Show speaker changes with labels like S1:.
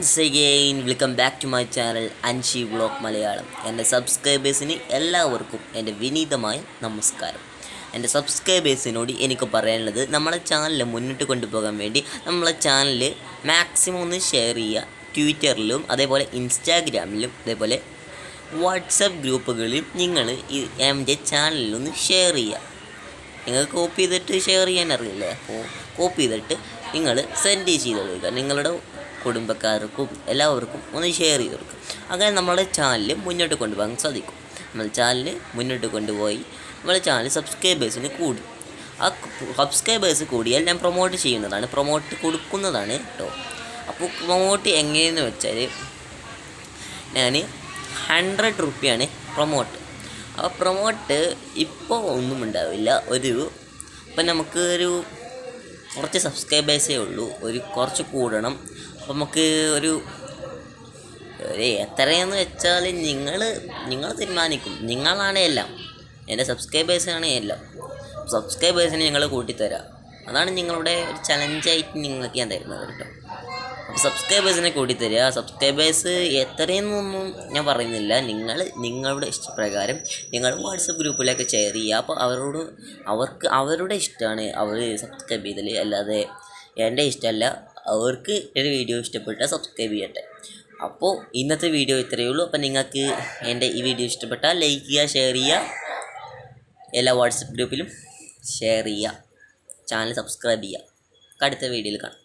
S1: again welcome back to my channel Anshi vlog Malayalam എന്റെ സബ്സ്ക്രൈബേഴ്സിന് എല്ലാവർക്കും എന്റെ വിനീതമായ നമസ്കാരം. എന്റെ സബ്സ്ക്രൈബേഴ്സിനോട് എനിക്ക് പറയാനുള്ളത് നമ്മളെ ചാനൽ മുന്നോട്ട് കൊണ്ടുപോകാൻ വേണ്ടി നമ്മളെ ചാനൽ മാക്സിമം ഒന്ന് ഷെയർ ചെയ്യുക. ട്വിറ്ററിലും അതേപോലെ ഇൻസ്റ്റാഗ്രാമിലും അതേപോലെ വാട്സപ്പ് ഗ്രൂപ്പുകളിലും നിങ്ങൾ ഈ എന്റെ ചാനലിലൊന്ന് ഷെയർ ചെയ്യുക. നിങ്ങൾ കോപ്പി ചെയ്തിട്ട് ഷെയർ ചെയ്യാൻ അറിയില്ലേ? അപ്പോൾ കോപ്പി ചെയ്തിട്ട് നിങ്ങൾ സെൻഡ് ചെയ്ത് കൊടുക്കുക. നിങ്ങളുടെ കുടുംബക്കാർക്കും എല്ലാവർക്കും ഒന്ന് ഷെയർ ചെയ്ത് അങ്ങനെ നമ്മുടെ ചാനൽ മുന്നോട്ട് കൊണ്ടുപോകാൻ സാധിക്കും. നമ്മൾ ചാനൽ മുന്നോട്ട് കൊണ്ടുപോയി നമ്മുടെ ചാനൽ സബ്സ്ക്രൈബേഴ്സിന് കൂടി. ആ സബ്സ്ക്രൈബേഴ്സ് കൂടിയാൽ ഞാൻ പ്രൊമോട്ട് ചെയ്യുന്നതാണ്. പ്രൊമോട്ട് കൊടുക്കുന്നതാണ് കേട്ടോ അപ്പോൾ പ്രൊമോട്ട് എങ്ങനെയെന്ന് വെച്ചാൽ ഞാൻ ഹൺഡ്രഡ് റുപ്പിയാണ് പ്രൊമോട്ട് അപ്പോൾ പ്രൊമോട്ട് ഇപ്പോൾ ഒന്നും ഉണ്ടാവില്ല. ഒരു ഇപ്പം നമുക്ക് ഒരു കുറച്ച് സബ്സ്ക്രൈബേഴ്സേ ഉള്ളൂ. ഒരു കുറച്ച് കൂടണം. നമുക്ക് ഒരു എത്രയെന്ന് വെച്ചാൽ നിങ്ങൾ നിങ്ങൾ തീരുമാനിക്കും. നിങ്ങളാണ് എല്ലാം. എന്റെ സബ്സ്ക്രൈബേഴ്സാണ് എല്ലാം. സബ്സ്ക്രൈബേഴ്സിനെ ഞങ്ങൾ കൂട്ടിത്തരാം. അതാണ് നിങ്ങളുടെ ഒരു ചലഞ്ചായിട്ട് നിങ്ങൾക്ക് ഞാൻ തരുന്നത് കേട്ടോ. അപ്പോൾ സബ്സ്ക്രൈബേഴ്സിനെ കൂട്ടിത്തരിക സബ്സ്ക്രൈബേഴ്സ് എത്രയെന്നൊന്നും ഞാൻ പറയുന്നില്ല. നിങ്ങൾ നിങ്ങളുടെ ഇഷ്ടപ്രകാരം നിങ്ങൾ വാട്സപ്പ് ഗ്രൂപ്പിലൊക്കെ ഷെയർ ചെയ്യുക. അപ്പോൾ അവരോട് അവർക്ക് അവരുടെ ഇഷ്ടമാണ് അവർ സബ്സ്ക്രൈബ് ചെയ്തൽ അല്ലാതെ എന്റെ ഇഷ്ടമല്ല. അവർക്ക് എന്റെ വീഡിയോ ഇഷ്ടപ്പെട്ടാൽ സബ്സ്ക്രൈബ് ചെയ്യട്ടെ. അപ്പോൾ ഇന്നത്തെ വീഡിയോ ഇത്രയേ ഉള്ളൂ. അപ്പോൾ നിങ്ങൾക്ക് എന്റെ ഈ വീഡിയോ ഇഷ്ടപ്പെട്ടാൽ ലൈക്ക് ചെയ്യുക ഷെയർ ചെയ്യുക. എല്ലാ വാട്സപ്പ് ഗ്രൂപ്പിലും ഷെയർ ചെയ്യുക. ചാനൽ സബ്സ്ക്രൈബ് ചെയ്യുക. അടുത്ത വീഡിയോയിൽ കാണാം.